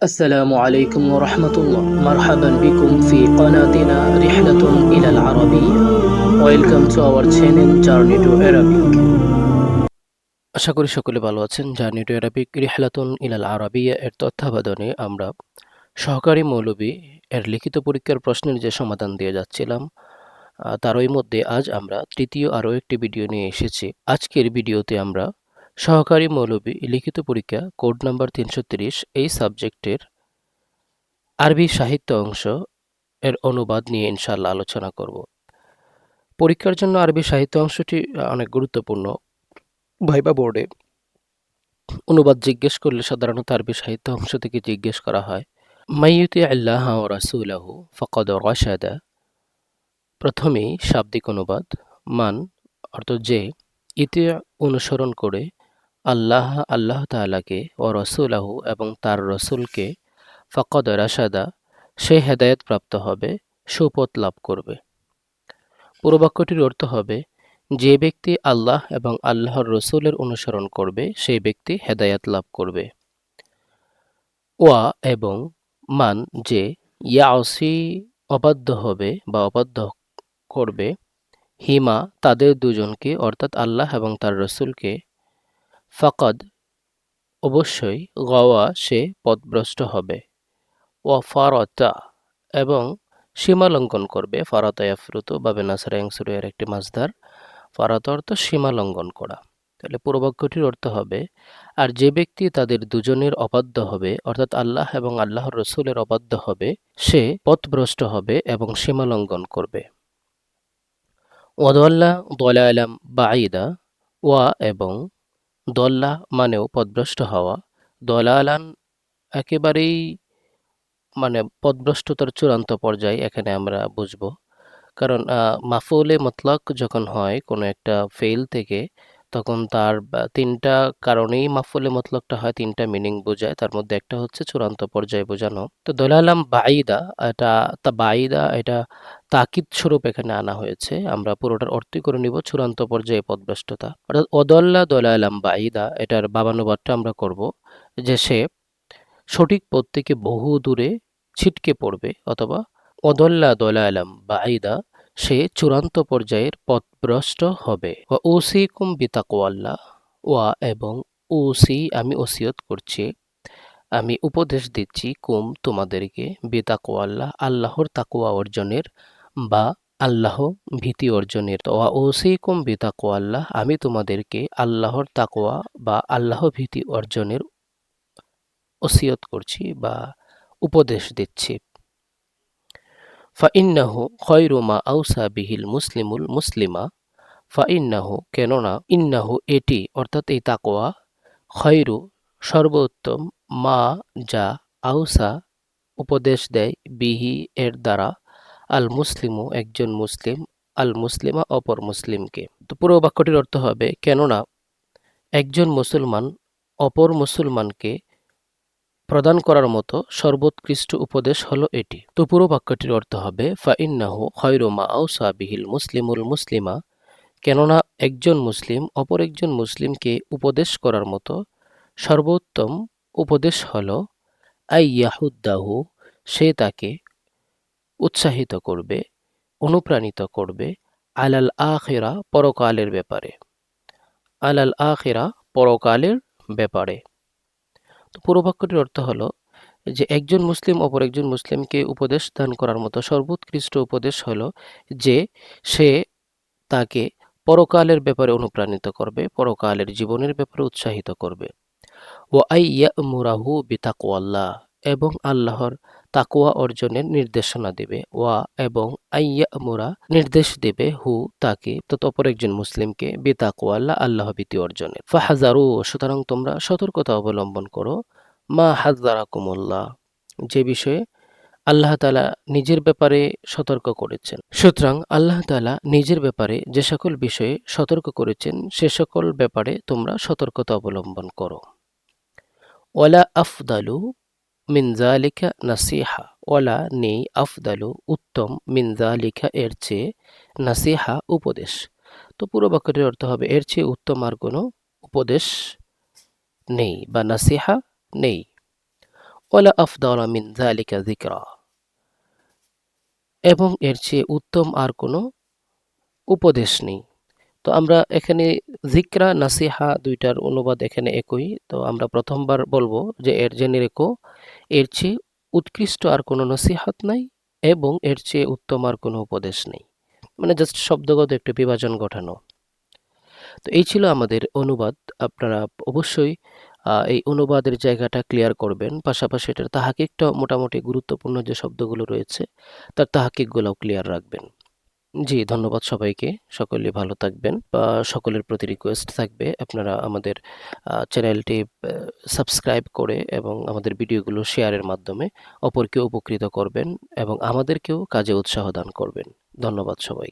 السلام عليكم ورحمة الله مرحبا بكم في قناتنا رحلة إلى العربية Welcome to our channel Journey to Arabic আশা করি সকলে ভালো আছেন জার্নি টু অ্যারাবিক রিহলাতুন ইলাল আরাবিয়া এর তত্ত্বাবধানে আমরা সহকারী মৌলবী এর লিখিত পরীক্ষার প্রশ্নের যে সমাধান দিয়ে যাচ্ছিলাম আহ, তারই মধ্যে আজ আমরা তৃতীয় আরও একটি ভিডিও নিয়ে এসেছি আজকের ভিডিওতে আমরা সহকারী মৌলবী, লিখিত পরীক্ষা, কোড নাম্বার তিনশো এই সাবজেক্টের আরবি সাহিত্য অংশ এর অনুবাদ নিয়ে ইনশাল্লাহ আলোচনা করব। পরীক্ষার জন্য আরবি সাহিত্য অংশটি অনেক গুরুত্বপূর্ণ। ভাইবা বোর্ডে অনুবাদ জিজ্ঞেস করলে সাধারণত আরবি সাহিত্য অংশ থেকে জিজ্ঞেস করা হয় মাইয়ুতি আল্লাহ ও রাসুলাহু ফকদ রশাদা? প্রথমেই শাব্দিক অনুবাদ, মান অর্থ যে, ইতি অনুসরণ করে আল্লাহ আল্লাহ তাআলাকে ও রসুলাহু এবং তার রসুলকে ফকদ রাশাদা সে হেদায়েত প্রাপ্ত হবে, সুপথ লাভ করবে। পুরো অর্থ হবে, যে ব্যক্তি আল্লাহ এবং আল্লাহর রসুলের অনুসরণ করবে, সেই ব্যক্তি হেদায়াত লাভ করবে। ওয়া এবং মান যে ইয়াসি অবাধ্য হবে বা অবাধ্য করবে, হিমা তাদের দুজনকে, অর্থাৎ আল্লাহ এবং তার রসুলকে ফাকাদ। অবশ্যই গওয়া সে পথভ্রষ্ট হবে। ওয়া ফারতা, এবং সীমা লঙ্ঘন করবে। ফারাতা ইয়াফরুত বা বেনাসারা ইয়াংসুরু এর একটি মাসদার ফারাত অর্থ সীমা লঙ্ঘন করা। তাহলে পুরো অর্থ হবে, আর যে ব্যক্তি তাদের দুজনের অবাধ্য হবে, অর্থাৎ আল্লাহ এবং আল্লাহর রসুলের অবাধ্য হবে, সে পথভ্রষ্ট হবে এবং সীমা লঙ্ঘন করবে। ওয়াদল্লা দলা আলাম বাঈদা, ওয়া এবং দল্লা মানেও পদভ্রষ্ট হওয়া। দলালান একেবারেই মানে পদভ্রষ্টতার চূড়ান্ত পর্যায়ে এখানে আমরা বুঝব। কারণ মাফুলে মতলক যখন হয় কোনো একটা ফেল থেকে তখন তার তিনটা কারণেই মাফুলে মতলকটা হয়, তিনটা মিনিং বোঝায়। তার মধ্যে একটা হচ্ছে চূড়ান্ত পর্যায়ে বোঝানো। তো দলালাম বাঈদা, এটা, তা বাঈদা, এটা তাকিদ স্বরূপ এখানে আনা হয়েছে। আমরা পুরোটার অর্থই করে নিব চূড়ান্ত পর্যায়ে পথভ্রষ্টতা অর্থাৎ অদল্লা দলালাম বাঈদা, এটার বাবানুবাদটা আমরা করব যে সে সঠিক পথ থেকে বহু দূরে ছিটকে পড়বে অথবা অদল্লা দলালাম বাঈদা সে চূড়ান্ত পর্যায়ের পথভ্রষ্ট হবে। ওয়া ওসিকুম বিতাকওয়াল্লাহ, ওয়া এবং ওসি আমি ওসিয়ত করছি। আমি উপদেশ দিচ্ছি কুম তোমাদেরকে বিতাকওয়াল্লাহ, আল্লাহর তাকুয়া অর্জনের বা আল্লাহ ভীতি অর্জনের। ওয়া ওসিকুম বিতাকওয়াল্লাহ, আমি তোমাদেরকে আল্লাহর তাকুয়া বা আল্লাহ ভীতি অর্জনের ওসিয়ত করছি বা উপদেশ দিচ্ছি। ফাইন্নাহু খয়রু মা আউসা বিহিল মুসলিমুল মুসলিমা ফাইন্নাহু কেননা ইন্নাহু এটি, অর্থাৎ এই তাকোয়া খয়রু, সর্বোত্তম মা যা আউসা উপদেশ দেয় বিহি এর দ্বারা আল মুসলিমু, একজন মুসলিম, আল মুসলিমা অপর মুসলিমকে। তো পুরো বাক্যটির অর্থ হবে, কেননা একজন মুসলমান অপর মুসলমানকে প্রদান করার মতো সর্বোৎকৃষ্ট উপদেশ হলো এটি। তো পুরো বাক্যটির অর্থ হবে, ফাইন্নাহু খয়রুমা আউসা বিহিল মুসলিমুল মুসলিমা কেননা একজন মুসলিম অপর একজন মুসলিমকে উপদেশ করার মতো সর্বোত্তম উপদেশ হল আইয়াহুদ্দাহু সে তাকে উৎসাহিত করবে, অনুপ্রাণিত করবে আলাল আখেরা পরকালের ব্যাপারে। আলাল আখেরা পরকালের ব্যাপারে। তো পুরো বাক্যটির অর্থ হলো যে একজন মুসলিম অপর একজন মুসলিমকে উপদেশ দান করার মতো সর্বোৎকৃষ্ট উপদেশ হলো যে সে তাকে পরকালের ব্যাপারে অনুপ্রাণিত করবে, পরকালের জীবনের ব্যাপারে উৎসাহিত করবে। ও আই ইয়া মুরাহু বিতাকওয়াল্লাহ এবং আল্লাহর তাকুয়া অর্জনের নির্দেশনা দেবে। ওয়া এবং আইয়া মুরা নির্দেশ দেবে হু, তাকে তত অপর একজন মুসলিমকে বিতাকওয়াল্লাহ আল্লাহ ভীতি অর্জনের ফাহাজারু সুতরাং তোমরা সতর্কতা অবলম্বন করো। মা হাজারাকুমুল্লাহ যে বিষয়ে আল্লাহ তালা নিজের ব্যাপারে সতর্ক করেছেন। সুতরাং আল্লাহ তালা নিজের ব্যাপারে যে সকল বিষয়ে সতর্ক করেছেন, সে সকল ব্যাপারে তোমরা সতর্কতা অবলম্বন করো। ওয়ালা আফদালু মিন জালিকা নাসিহা ওয়ালা নেই আফদালু উত্তম মিন জালিকা এর চেয়ে নাসিহা উপদেশ। তো পুরো বাক্যটির অর্থ হবে, এর চেয়ে উত্তম আর কোনো উপদেশ নেই বা নাসিহা নেই। ওয়ালা আফদালা মিন যালিকা যিকরা, এবং এর চেয়ে উত্তম আর কোনো উপদেশ নেই। তো আমরা এখানে জিকরা, নাসিহা দুইটার অনুবাদ এখানে একই। তো আমরা প্রথমবার বলব যে এর জেনে রেখো, এর চেয়ে উৎকৃষ্ট আর কোনো নসিহাত নাই এবং এর চেয়ে উত্তম আর কোনো উপদেশ নেই। মানে জাস্ট শব্দগত একটু বিভাজন ঘটানো। তো এই ছিল আমাদের অনুবাদ। আপনারা অবশ্যই এই অনুবাদের জায়গাটা ক্লিয়ার করবেন। পাশাপাশি এটার তাহাকিকটা মোটামুটি গুরুত্বপূর্ণ যে শব্দগুলো রয়েছে, তার তাহাকিকগুলোও ক্লিয়ার রাখবেন। জি, ধন্যবাদ সবাইকে। সকলে ভালো থাকবেন বা সকলের প্রতি রিকোয়েস্ট থাকবে আপনারা আমাদের চ্যানেলটি সাবস্ক্রাইব করে এবং আমাদের ভিডিওগুলো শেয়ারের মাধ্যমে অপরকে উপকৃত করবেন এবং আমাদেরকেও কাজে উৎসাহ দান করবেন। ধন্যবাদ সবাই